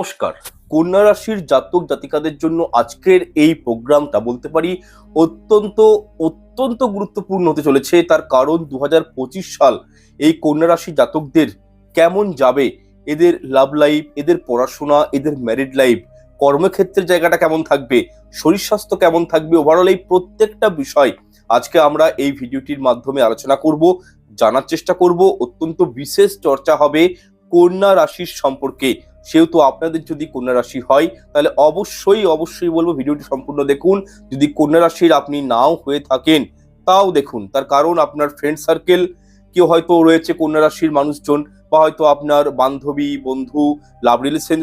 নমস্কার। কন্যা রাশির জাতক জাতিকাদের জন্য আজকের এই প্রোগ্রামটা বলতে পারি অত্যন্ত অত্যন্ত গুরুত্বপূর্ণ হতে চলেছে। তার কারণ দু হাজার পঁচিশ সাল এই কন্যা রাশি জাতকদের কেমন যাবে, এদের লাভ লাইফ এদের পড়াশোনা, এদের ম্যারিড লাইফ কর্মক্ষেত্রের জায়গাটা কেমন থাকবে, শরীর স্বাস্থ্য কেমন থাকবে ওভারঅল এই প্রত্যেকটা বিষয় আজকে আমরা এই ভিডিওটির মাধ্যমে আলোচনা করব, জানার চেষ্টা করব। অত্যন্ত বিশেষ চর্চা হবে কন্যা রাশির সম্পর্কে। সেহেতু আপনাদের যদি কন্যা রাশি হয়, তাহলে অবশ্যই অবশ্যই বলব ভিডিওটি সম্পূর্ণ দেখুন। যদি কন্যা রাশির আপনি নাও হয়ে থাকেন, তাও দেখুন। তার কারণ আপনার ফ্রেন্ড সার্কেল কেউ হয়তো রয়েছে কন্যা রাশির মানুষজন, বা হয়তো আপনার বান্ধবী, বন্ধু লাভ রিলেশন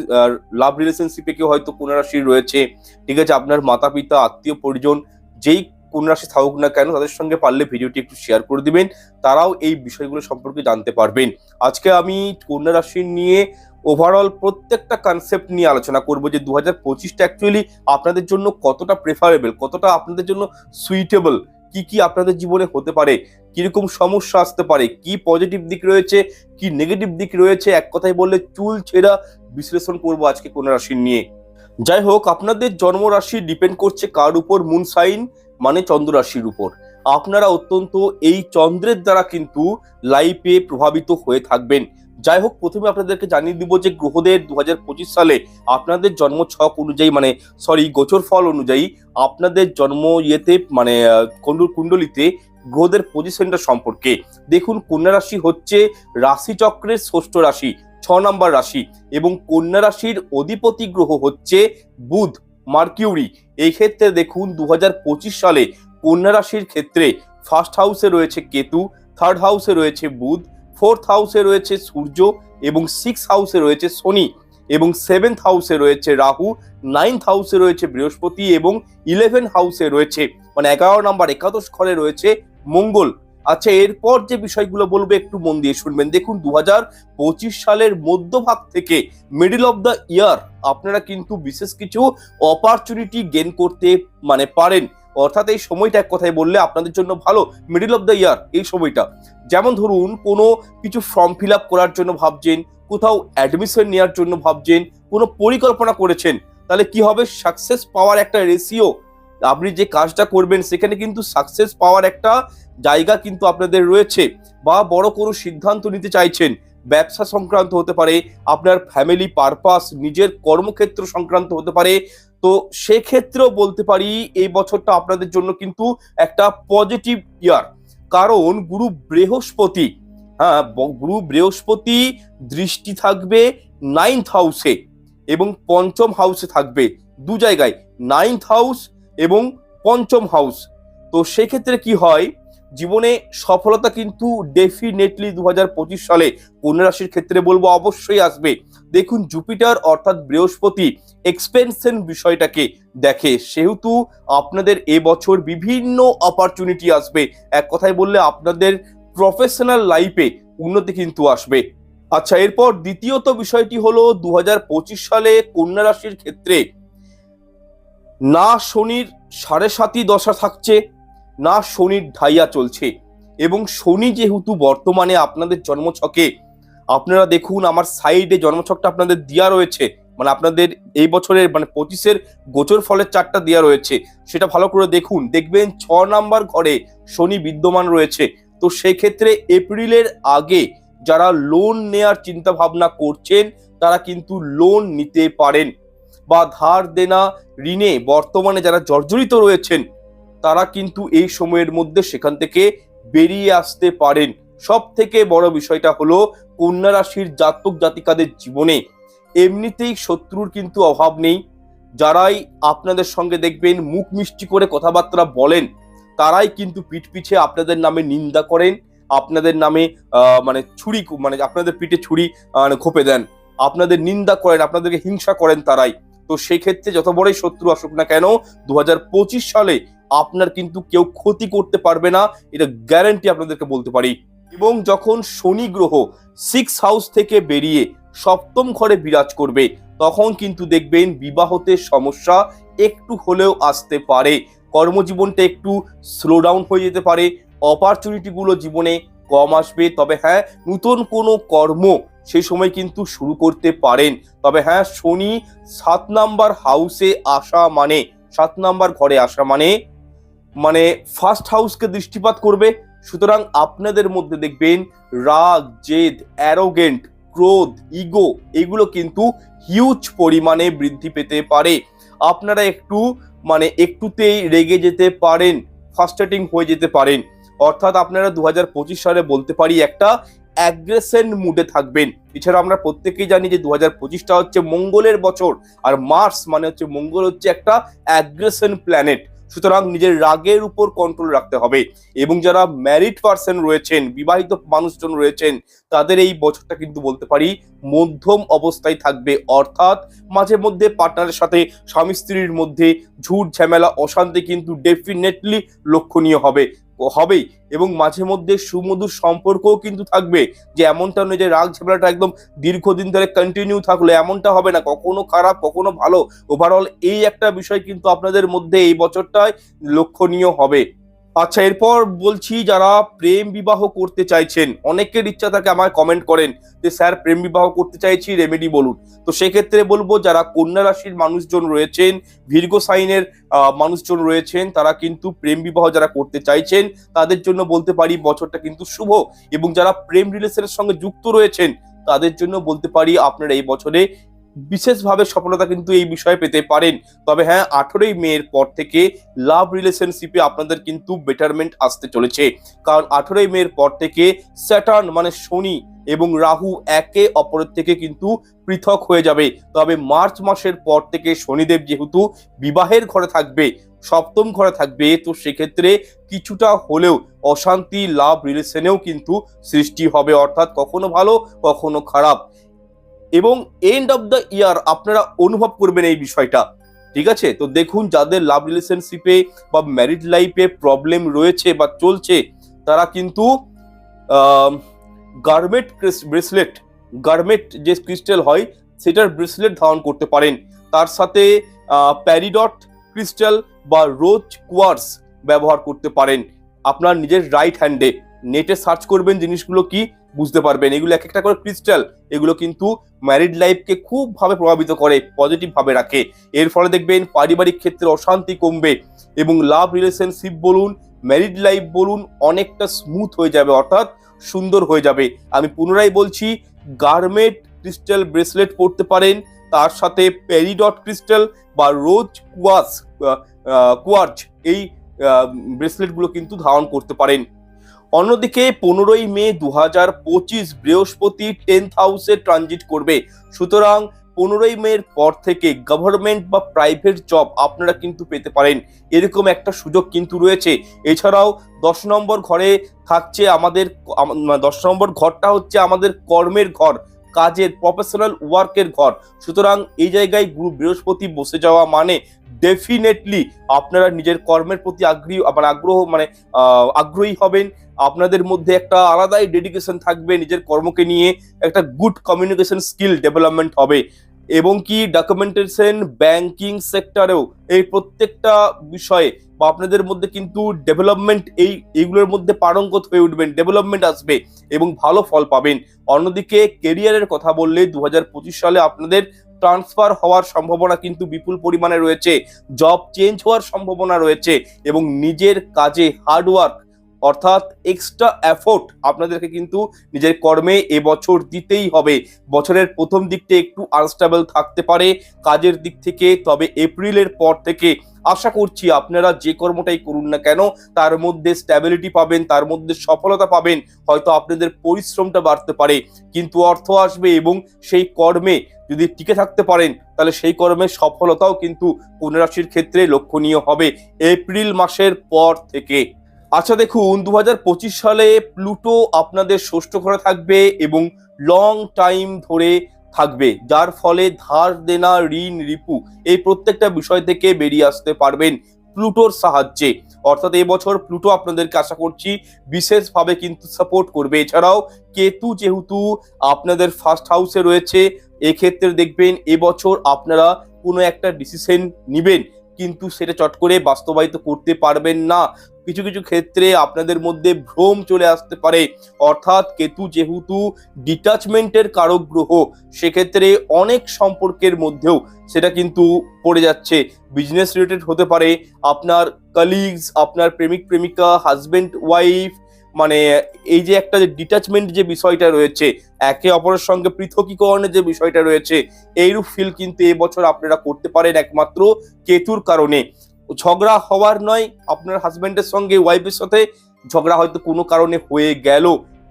লাভ রিলেশনশিপে কেউ হয়তো কন্যা রাশির রয়েছে। ঠিক আছে, আপনার মাতা পিতা আত্মীয় পরিজন যেই রাশি থাকুক না কেন তাদের সঙ্গে পারলে ভিডিওটি একটু শেয়ার করে দিবেন, তারাও এই বিষয়গুলো সম্পর্কে জানতে পারবেন। আজকে আমি কন্যা রাশি নিয়ে ওভারঅল প্রত্যেকটা কনসেপ্ট নিয়ে আলোচনা করব যে দু হাজার পঁচিশটা অ্যাকচুয়ালি আপনাদের জন্য কতটা প্রেফারেবল কতটা আপনাদের জন্য সুইটেবল কি কি আপনাদের জীবনে হতে পারে, কীরকম সমস্যা আসতে পারে, কি পজিটিভ দিক রয়েছে, কি নেগেটিভ দিক রয়েছে, এক কথায় বললে চুল ছেঁড়া বিশ্লেষণ করব আজকে কোন রাশির নিয়ে। যাই হোক, আপনাদের জন্মরাশি ডিপেন্ড করছে কার উপর মুন সাইন মানে চন্দ্র রাশির উপর। আপনারা অত্যন্ত এই চন্দ্রের দ্বারা কিন্তু লাইফে প্রভাবিত হয়ে থাকবেন। যাই হোক, প্রথমে আপনাদেরকে জানিয়ে দিব যে গ্রহদের দুহাজার পঁচিশ সালে আপনাদের জন্ম ছক অনুযায়ী মানে সরি গোচর ফল অনুযায়ী আপনাদের জন্ম ইয়েতে মানে কুণ্ডলিতে গ্রহদের পজিশনটা সম্পর্কে। দেখুন, কন্যা রাশি হচ্ছে রাশিচক্রের ষষ্ঠ রাশি, ছ নম্বর রাশি এবং কন্যা রাশির অধিপতি গ্রহ হচ্ছে বুধ। মার্কিউরি। এই ক্ষেত্রে দেখুন দু হাজার পঁচিশ সালে কন্যা রাশির ক্ষেত্রে ফার্স্ট হাউসে রয়েছে কেতু থার্ড হাউসে রয়েছে বুধ ফোর্থ হাউসে রয়েছে সূর্য এবং সিক্স হাউসে রয়েছে শনি এবং সেভেন্থ হাউসে রয়েছে রাহু নাইন্থ হাউসে রয়েছে বৃহস্পতি এবং ইলেভেন হাউসে রয়েছে মানে এগারো নম্বর একাদশ ঘরে রয়েছে মঙ্গল। আচ্ছা এরপর যে বিষয়গুলো বলব একটু মন দিয়ে শুনবেন। দেখুন দু সালের মধ্যভাগ থেকে মিডল অফ দ্য ইয়ার আপনারা কিন্তু বিশেষ কিছু অপরচুনিটি গেন করতে মানে পারেন। অর্থাৎ এই সময়টা এক কথায় বললে আপনাদের জন্য ভালো মিডল অফ দ্য ইয়ার এই সময়টা। যেমন ধরুন, কোনো কিছু ফর্ম ফিল আপ করার জন্য ভাবছেন, কোথাও অ্যাডমিশন নেওয়ার জন্য ভাবছেন, কোনো পরিকল্পনা করেছেন, তাহলে কি হবে? সাকসেস পাওয়ার একটা রেশিও আপনি যে কাজটা করবেন, সেখানে কিন্তু সাকসেস পাওয়ার একটা জায়গা কিন্তু আপনাদের রয়েছে বা বড় কোনো সিদ্ধান্ত নিতে চাইছেন। ব্যবসা সংক্রান্ত হতে পারে, আপনার ফ্যামিলি পারপাস নিজের কর্মক্ষেত্র সংক্রান্ত হতে পারে। তো সেক্ষেত্রেও বলতে পারি, এই বছরটা আপনাদের জন্য কিন্তু একটা পজিটিভ ইয়ার কারণ গুরু বৃহস্পতি হ্যাঁ গুরু বৃহস্পতি দৃষ্টি থাকবে নাইন্থ হাউসে এবং পঞ্চম হাউসে থাকবে। দু জায়গায় নাইন্থ হাউস এবং পঞ্চম হাউস। তো সেক্ষেত্রে কি হয়? জীবনে সফলতা কিন্তু ডেফিনেটলি দু হাজার পঁচিশ সালে কন্যা রাশির ক্ষেত্রে বলব অবশ্যই আসবে। দেখুন জুপিটার অর্থাৎ বৃহস্পতি এক্সপেনশন বিষয়টাকে দেখে। সেহেতু আপনাদের এবছর বিভিন্ন অপরচুনিটি আসবে। এক কথায় বললে আপনাদের প্রফেশনাল লাইফে উন্নতি কিন্তু আসবে। আচ্ছা এরপর দ্বিতীয়ত বিষয়টি হলো দু হাজার পঁচিশ সালে কন্যা রাশির ক্ষেত্রে না শনির সাড়ে সাতই দশা থাকছে, না শনির ঢাইয়া চলছে। এবং শনি যেহেতু বর্তমানে আপনাদের জন্মছকে, আপনারা দেখুন আমার সাইডে জন্মছকটা আপনাদের দেওয়া রয়েছে মানে আপনাদের এই বছরের মানে পঁচিশের গোচর ফলের চারটা দেওয়া রয়েছে। সেটা ভালো করে দেখুন, দেখবেন ছ নাম্বার ঘরে শনি বিদ্যমান রয়েছে। তো সেক্ষেত্রে এপ্রিলের আগে যারা লোন নেয়ার চিন্তা ভাবনা করছেন, তারা কিন্তু লোন নিতে পারেন। বা ধার দেনা ঋণে বর্তমানে যারা জর্জরিত রয়েছেন, তারা কিন্তু এই সময়ের মধ্যে সেখান থেকে বেরিয়ে আসতে পারেন। সব থেকে বড় বিষয়টা হলো কন্যা রাশির জাতক জাতিকাদের জীবনে এমনিতেই শত্রুর কিন্তু অভাব নেই। যারাই আপনাদের সঙ্গে দেখবেন, মুখ মিষ্টি করে কথাবার্তা বলেন, তারাই কিন্তু পিঠ পিছে আপনাদের নামে নিন্দা করেন, আপনাদের নামে মানে ছুরি মানে আপনাদের পিঠে ছুরি মানে খোপে দেন। আপনাদের নিন্দা করেন, আপনাদেরকে হিংসা করেন তারাই। তো সেই ক্ষেত্রে যত বড়ই শত্রু আসুক না কেন দু হাজার পঁচিশ সালে আপনার কিন্তু কেউ ক্ষতি করতে পারবে না, এটা গ্যারান্টি আপনাদেরকে বলতে পারি। এবং যখন শনি গ্রহ সিক্স হাউস থেকে বেরিয়ে সপ্তম ঘরে বিরাজ করবে, তখন কিন্তু দেখবেন বিবাহতে সমস্যা একটু হলেও আসতে পারে। কর্মজীবনটা একটু স্লো ডাউন হয়ে যেতে পারে। অপরচুনিটিগুলো জীবনে কম আসবে। তবে হ্যাঁ নতুন কোনো কর্ম সেই সময় কিন্তু শুরু করতে পারেন। তবে হ্যাঁ শনি সাত নাম্বার হাউসে আসা মানে সাত নাম্বার ঘরে আসা মানে মানে ফার্স্ট হাউসকে দৃষ্টিপাত করবে। সুতরাং আপনাদের মধ্যে দেখবেন রাগ, জেদ অ্যারোগেন্ট ক্রোধ ইগো এগুলো কিন্তু হিউজ পরিমাণে বৃদ্ধি পেতে পারে। আপনারা একটু মানে একটুতেই রেগে যেতে পারেন ফার্স্টেটিং হয়ে যেতে পারেন। অর্থাৎ আপনারা দু হাজার পঁচিশ সালে বলতে পারি একটা অ্যাগ্রেসেন্ট মুডে থাকবেন। এছাড়া আমরা প্রত্যেকেই জানি যে দু হাজার পঁচিশটা হচ্ছে মঙ্গলের বছর আর মার্স মানে হচ্ছে মঙ্গল হচ্ছে একটা অ্যাগ্রেসেন্ট প্ল্যানেট। সুতরাং নিজের রাগের উপর কন্ট্রোল রাখতে হবে এবং যারা ম্যারিড পার্সন রয়েছেন, বিবাহিত মানুষজন রয়েছেন, তাদের এই বছরটা কিন্তু বলতে পারি মধ্যম অবস্থায় থাকবে। অর্থাৎ মাঝে মধ্যে পার্টনারের সাথে স্বামী স্ত্রীর মধ্যে ঝুট ঝামেলা, অশান্তি কিন্তু ডেফিনেটলি লক্ষণীয় হবে। হবেই। এবং মাঝে মধ্যে সুমধুর সম্পর্কও কিন্তু থাকবে, যে এমনটা নয় যে রাগ ঝামেলাটা একদম দীর্ঘদিন ধরে কন্টিনিউ থাকলে, এমনটা হবে না, কখনো খারাপ, কখনো ভালো। ওভারঅল এই একটা বিষয় কিন্তু আপনাদের মধ্যে এই বছরটায় লক্ষণীয় হবে। আচ্ছা এরপর বলছি যারা প্রেম বিবাহ করতে চাইছেন, অনেকের ইচ্ছা থাকে আমায় কমেন্ট করেন যে, স্যার, প্রেম বিবাহ করতে চাইছি রেমেডি বলুন। তো সেক্ষেত্রে বলব, যারা কন্যা রাশির মানুষজন রয়েছেন ভির্গ সাইনের মানুষজন রয়েছেন, তারা কিন্তু প্রেম বিবাহ যারা করতে চাইছেন, তাদের জন্য বলতে পারি বছরটা কিন্তু শুভ। এবং যারা প্রেম রিলেশনের সঙ্গে যুক্ত রয়েছেন, তাদের জন্য বলতে পারি আপনারা এই বছরে বিশেষভাবে সফলতা কিন্তু এই বিষয়ে পেতে পারেন। তবে হ্যাঁ আঠেরোই মের পর থেকে লাভ রিলেশনশিপে আপনাদের কিন্তু বেটারমেন্ট আসতে চলেছে। কারণ আঠেরোই মের পর থেকে স্যাটার্ন মানে শনি এবং রাহু একে অপরের থেকে কিন্তু পৃথক হয়ে যাবে। তবে মার্চ মাসের পর থেকে শনিদেব যেহেতু বিবাহের ঘরে থাকবে, সপ্তম ঘরে থাকবে, তো সেক্ষেত্রে কিছুটা হলেও অশান্তি লাভ রিলেশনেও কিন্তু সৃষ্টি হবে। অর্থাৎ কখনো ভালো, কখনো খারাপ। এবং এন্ড অফ দ্য ইয়ার আপনারা অনুভব করবেন এই বিষয়টা, ঠিক আছে? তো দেখুন, যাদের লাভ রিলেশনশিপে বা ম্যারিড লাইফে প্রবলেম রয়েছে বা চলছে, তারা কিন্তু গার্মেট ব্রেসলেট গার্মেট যে ক্রিস্টাল হয়, সেটার ব্রেসলেট ধারণ করতে পারেন। তার সাথে প্যারিডট ক্রিস্টাল বা রোজ কোয়ার্স ব্যবহার করতে পারেন। আপনার নিজের রাইট হ্যান্ডে নেটে সার্চ করবেন জিনিসগুলো কি? বুঝতে পারবেন। এগুলো এক একটা করে ক্রিস্টাল এগুলো কিন্তু ম্যারিড লাইফকে খুব ভাবে প্রভাবিত করে পজিটিভ ভাবে রাখে। এর ফলে দেখবেন পারিবারিক ক্ষেত্রে অশান্তি কমবে এবং লাভ রিলেশনশিপ বলুন ম্যারিড লাইফ বলুন, অনেকটা স্মুথ হয়ে যাবে, অর্থাৎ সুন্দর হয়ে যাবে। আমি পুনরায় বলছি গার্মেট ক্রিস্টাল ব্রেসলেট পরতে পারেন, তার সাথে প্যারিডট ক্রিস্টাল বা রোজ কুয়াস কুয়ার্চ এই ব্রেসলেটগুলো কিন্তু ধারণ করতে পারেন। অন্যদিকে পনেরোই মে দু হাজার পঁচিশ বৃহস্পতি টেন্থ হাউসে ট্রানজিট করবে। সুতরাং পনেরোই মের পর থেকে গভর্নমেন্ট বা প্রাইভেট জব আপনারা কিন্তু পেতে পারেন। এরকম একটা সুযোগ কিন্তু রয়েছে। এছাড়াও দশ নম্বর ঘরে থাকছে আমাদের দশ নম্বর ঘরটা হচ্ছে আমাদের কর্মের ঘর। কাজের প্রফেশনাল ওয়ার্কের ঘর। সুতরাং এই জায়গায় গুরু বৃহস্পতি বসে যাওয়া মানে ডেফিনেটলি আপনারা নিজের কর্মের প্রতি আগ্রহী মানে আগ্রহ মানে আগ্রহী হবেন। আপনাদের মধ্যে একটা আলাদাই ডেডিকেশন থাকবে। নিজের কর্মকে নিয়ে একটা গুড কমিউনিকেশন স্কিল ডেভেলপমেন্ট হবে। এবং কি ডকুমেন্টেশন ব্যাংকিং সেক্টরেও এই প্রত্যেকটা বিষয়ে বা আপনাদের মধ্যে কিন্তু ডেভেলপমেন্ট এই, এইগুলোর মধ্যে পারঙ্গত হয়ে উঠবেন ডেভেলপমেন্ট আসবে এবং ভালো ফল পাবেন। অন্যদিকে কেরিয়ারের কথা বললে দু হাজার পঁচিশ সালে আপনাদের ট্রান্সফার হওয়ার সম্ভাবনা কিন্তু বিপুল পরিমাণে রয়েছে। জব চেঞ্জ হওয়ার সম্ভাবনা রয়েছে এবং নিজের কাজে হার্ডওয়ার্ক অর্থাৎ এক্সট্রা এফোর্ট আপনাদেরকে কিন্তু নিজের কর্মে এবছর দিতেই হবে। বছরের প্রথম দিকটা একটু আনস্টেবল থাকতে পারে, কাজের দিক থেকে, তবে এপ্রিলের পর থেকে আশা করছি আপনারা যে কর্মটাই করুন না কেন, তার মধ্যে স্ট্যাবিলিটি পাবেন, তার মধ্যে সফলতা পাবেন, হয়তো আপনাদের পরিশ্রমটা বাড়তে পারে। কিন্তু অর্থ আসবে এবং সেই কর্মে যদি টিকে থাকতে পারেন, তাহলে সেই কর্মে সফলতাও কিন্তু কন্যা রাশির ক্ষেত্রে লক্ষণীয় হবে। এপ্রিল মাসের পর থেকে। আচ্ছা দেখুন দু হাজার পঁচিশ সালে প্লুটো আপনাদের ষষ্ঠ ঘরে থাকবে এবং লং টাইম ধরে থাকবে, যার ফলে ধার দেনা, ঋণ, রিপু এই প্রত্যেকটা বিষয় থেকে বেরিয়ে আসতে পারবেন প্লুটোর সাহায্যে। অর্থাৎ এবছর প্লুটো আপনাদেরকে আশা করছি বিশেষভাবে কিন্তু সাপোর্ট করবে। এছাড়াও কেতু যেহেতু আপনাদের ফার্স্ট হাউসে রয়েছে, এক্ষেত্রে দেখবেন এবছর আপনারা কোনো একটা ডিসিশন নিবেন। কিন্তু সেটা চট করে বাস্তবায়িত করতে পারবেন না। কিছু কিছু ক্ষেত্রে আপনাদের মধ্যে ভ্রম চলে আসতে পারে। অর্থাৎ কেতু যেহেতু ডিটাচমেন্টের কারক গ্রহ, সেক্ষেত্রে অনেক সম্পর্কের মধ্যেও সেটা কিন্তু পড়ে যাচ্ছে। বিজনেস রিলেটেড হতে পারে। আপনার কালিগস আপনার প্রেমিক, প্রেমিকা হাজব্যান্ড ওয়াইফ মানে এই যে একটা যে ডিটাচমেন্ট যে বিষয়টা রয়েছে, একে অপরের সঙ্গে পৃথকীকরণের যে বিষয়টা রয়েছে, এইরূপ ফিল কিন্তু এবছর আপনারা করতে পারেন একমাত্র কেতুর কারণে। ঝগড়া হওয়ার নয়, আপনার হাজবেন্ডের সঙ্গে ওয়াইফের সাথে ঝগড়া হয়তো কোনো কারণে হয়ে গেল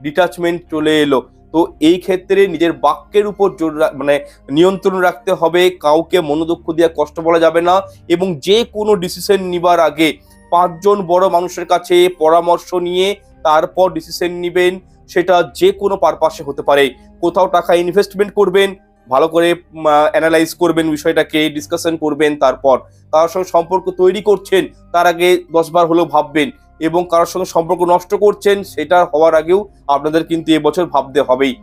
ডিটাচমেন্ট চলে এলো। তো এই ক্ষেত্রে নিজের বাক্যের উপর জোর মানে নিয়ন্ত্রণ রাখতে হবে, কাউকে মনোদক্ষ দিয়ে কষ্ট বলা যাবে না এবং যে কোনো ডিসিশন নিবার আগে পাঁচজন বড় মানুষের কাছে পরামর্শ নিয়ে তারপর ডিসিশন নিবেন, সেটা যে কোনো পারপাসে হতে পারে। কোথাও টাকা ইনভেস্টমেন্ট করবেন, ভালো করে অ্যানালাইজ করবেন বিষয়টাকে ডিসকাশন করবেন তারপর। কারোর সঙ্গে সম্পর্ক তৈরি করছেন, তার আগে দশবার হলেও ভাববেন এবং কারোর সঙ্গে সম্পর্ক নষ্ট করছেন, সেটা হওয়ার আগেও আপনাদের কিন্তু এবছর ভাবতে হবেই।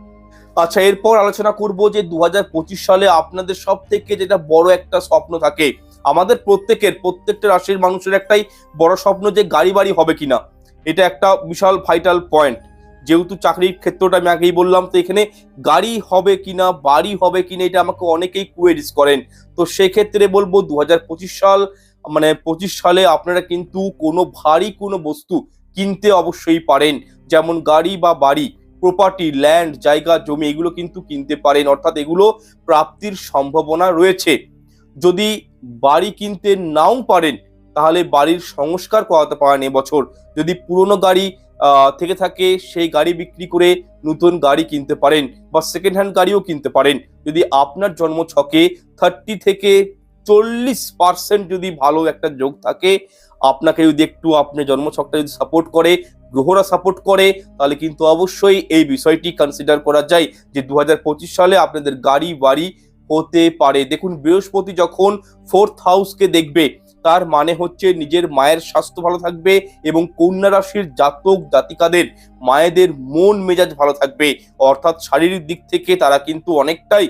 আচ্ছা এরপর আলোচনা করব যে দু হাজার পঁচিশ সালে আপনাদের সব থেকে যেটা বড় একটা স্বপ্ন থাকে, আমাদের প্রত্যেকের, প্রত্যেকটা রাশির মানুষের একটাই বড় স্বপ্ন যে গাড়ি বাড়ি হবে কিনা। এটা একটা বিশাল ভাইটাল পয়েন্ট যেহেতু চাকরির ক্ষেত্রটা আমি আগেই বললাম, তো এখানে গাড়ি হবে কিনা, বাড়ি হবে কিনা, এটা আমাকে অনেকেই কুয়েরিজ করেন। তো সেক্ষেত্রে বলব দু হাজার পঁচিশ সাল মানে পঁচিশ সালে আপনারা কিন্তু কোনো ভারী কোনো বস্তু কিনতে অবশ্যই পারেন। যেমন গাড়ি বা বাড়ি প্রপার্টি ল্যান্ড জায়গা, জমি, এগুলো কিন্তু কিনতে পারেন। অর্থাৎ এগুলো প্রাপ্তির সম্ভাবনা রয়েছে। যদি বাড়ি কিনতে নাও পারেন তাহলে বাড়ির সংস্কার করাতে পারেন এবছর। যদি পুরনো গাড়ি থেকে থাকে, সেই গাড়ি বিক্রি করে নতুন গাড়ি কিনতে পারেন বা সেকেন্ড হ্যান্ড গাড়িও কিনতে পারেন। যদি আপনার জন্ম ছকে থার্টি থেকে চল্লিশ পার্সেন্ট যদি ভালো একটা যোগ থাকে, আপনাকে যদি একটু আপনার জন্মছকটা যদি সাপোর্ট করে, গ্রহরা সাপোর্ট করে, তাহলে কিন্তু অবশ্যই এই বিষয়টি কনসিডার করা যায় যে দু হাজার পঁচিশ সালে আপনাদের গাড়ি বাড়ি হতে পারে। দেখুন, বৃহস্পতি যখন ফোর্থ হাউসকে দেখবে তার মানে হচ্ছে নিজের মায়ের স্বাস্থ্য ভালো থাকবে এবং কন্যা রাশির জাতক জাতিকাদের মায়েদের মন মেজাজ ভালো থাকবে। অর্থাৎ শারীরিক দিক থেকে তারা কিন্তু অনেকটাই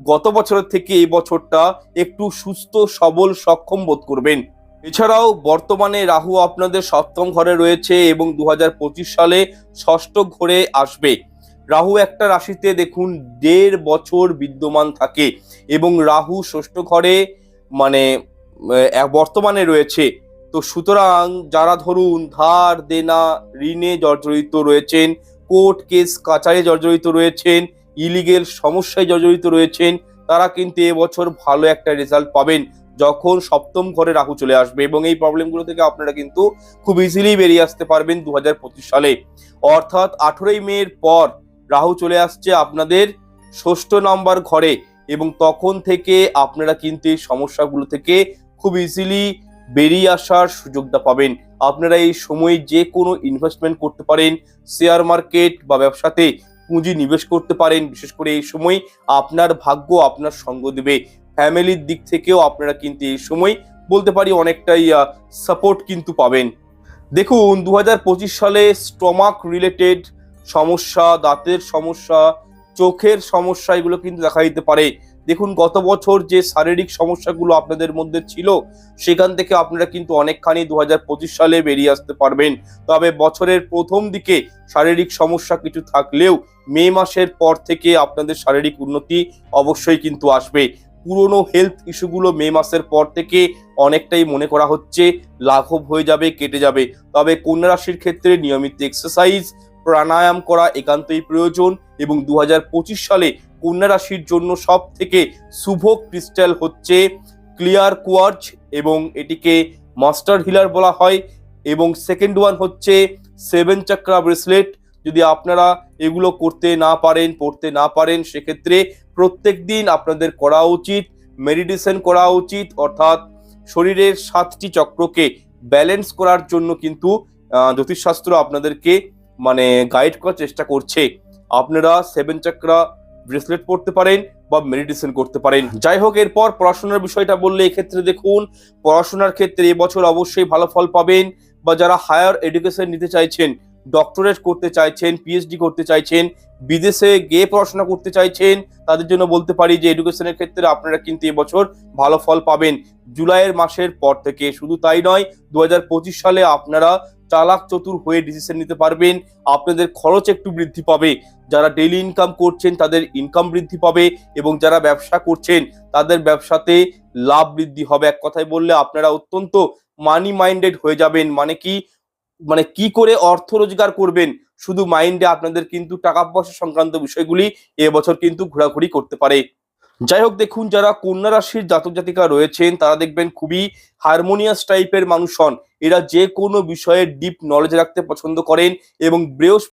গত বছরের থেকে এই বছরটা একটু সুস্থ, সবল, সক্ষম বোধ করবেন। এছাড়াও বর্তমানে রাহু আপনাদের সপ্তম ঘরে রয়েছে এবং দু হাজার পঁচিশ সালে ষষ্ঠ ঘরে আসবে। রাহু একটা রাশিতে দেখুন দেড় বছর বিদ্যমান থাকে এবং রাহু ষষ্ঠ ঘরে মানে বর্তমানে রয়েছে। তো সুতরাং যারা ধরুন ধার, দেনা, ঋণে জর্জরিত রয়েছেন, কোর্ট কেস, কাচারে জর্জরিত রয়েছেন, ইলিগেল সমস্যায় জর্জরিত রয়েছেন, তারা কিন্তু এবছর ভালো একটা রেজাল্ট পাবেন যখন সপ্তম ঘরে রাহু চলে আসবে এবং এই প্রবলেমগুলো থেকে আপনারা কিন্তু খুব ইজিলি বেরিয়ে আসতে পারবেন দু হাজার পঁচিশ সালে। অর্থাৎ আঠেরোই মের পর রাহু চলে আসছে আপনাদের ষষ্ঠ নম্বর ঘরে এবং তখন থেকে আপনারা কিন্তু এই সমস্যাগুলো থেকে খুব ইজিলি বেরিয়ে আসার সুযোগটা পাবেন। আপনারা এই সময়ে যে কোনো ইনভেস্টমেন্ট করতে পারেন শেয়ার মার্কেট বা ব্যবসাতে পুঁজি নিবেশ করতে পারেন। বিশেষ করে এই সময় আপনার ভাগ্য আপনার সঙ্গ দেবে। ফ্যামিলির দিক থেকেও আপনারা কিন্তু এই সময় বলতে পারি অনেকটাই সাপোর্ট কিন্তু পাবেন। দেখুন দু হাজার পঁচিশ সালে স্টমাক রিলেটেড সমস্যা, দাঁতের সমস্যা চোখের সমস্যা এগুলো কিন্তু দেখা দিতে পারে। দেখুন, গত বছর যে শারীরিক সমস্যাগুলো আপনাদের মধ্যে ছিল, সেখান থেকে আপনারা কিন্তু অনেকখানি দু পঁচিশ সালে বেরিয়ে আসতে পারবেন। তবে বছরের প্রথম দিকে শারীরিক সমস্যা কিছু থাকলেও মে মাসের পর থেকে আপনাদের শারীরিক উন্নতি অবশ্যই কিন্তু আসবে। পুরনো হেলথ ইস্যুগুলো মে মাসের পর থেকে অনেকটাই মনে করা হচ্ছে, লাঘব হয়ে যাবে, কেটে যাবে। তবে কন্যা রাশির ক্ষেত্রে নিয়মিত এক্সারসাইজ প্রাণায়াম করা একান্তই প্রয়োজন। এবং দু হাজার পঁচিশ সালে কন্যা রাশির জন্য সব থেকে শুভ ক্রিস্টাল হচ্ছে ক্লিয়ার কোয়ার্চ এবং এটিকে মাস্টার হিলার বলা হয় এবং সেকেন্ড ওয়ান হচ্ছে সেভেন চাক্রা ব্রেসলেট। যদি আপনারা এগুলো করতে না পারেন, পড়তে না পারেন, সেক্ষেত্রে প্রত্যেক দিন আপনাদের করা উচিত, মেডিটেশন করা উচিত, অর্থাৎ শরীরের সাতটি চক্রকে ব্যালেন্স করার জন্য কিন্তু জ্যোতিষশাস্ত্র আপনাদেরকে মানে গাইড করার চেষ্টা করছে। আপনারা সেভেন চাকরা ব্রেসলেট পড়তে পারেন বা মেডিটেশন করতে পারেন। যাই হোক, এরপর পড়াশোনার বিষয়টা বললে এক্ষেত্রে দেখুন, পড়াশোনার ক্ষেত্রে এবছর অবশ্যই ভালো ফল পাবেন বা যারা হায়ার এডুকেশন নিতে চাইছেন ডক্টরেট করতে চাইছেন পিএইচডি করতে চাইছেন, বিদেশে গিয়ে পড়াশোনা করতে চাইছেন, তাদের জন্য বলতে পারি যে এডুকেশনের ক্ষেত্রে আপনারা কিন্তু এবছর ভালো ফল পাবেন। জুলাইয়ের মাসের পর থেকে শুধু তাই নয় দু সালে আপনারা চালাক চতুর হয়ে ডিসিশন নিতে পারবেন। আপনাদের খরচ একটু বৃদ্ধি পাবে। যারা ডেইলি ইনকাম করছেন, তাদের ইনকাম বৃদ্ধি পাবে এবং যারা ব্যবসা করছেন, তাদের ব্যবসাতে লাভ বৃদ্ধি হবে। এক কথায় বললে আপনারা অত্যন্ত মানি মাইন্ডেড হয়ে যাবেন। মানে কি? মানে কি করে অর্থ রোজগার করবেন? শুধু মাইন্ডে আপনাদের কিন্তু টাকা পয়সা সংক্রান্ত বিষয়গুলি এবছর কিন্তু ঘোরাঘুরি করতে পারে। যাই হোক, দেখুন, যারা কন্যা রাশির জাতক জাতিকা রয়েছেন, তারা দেখবেন খুবই হারমোনিয়াস টাইপের মানুষ হন। এরা যে কোনো বিষয়ে ডিপ নলেজ রাখতে পছন্দ করেন এবং বৃহস্পতি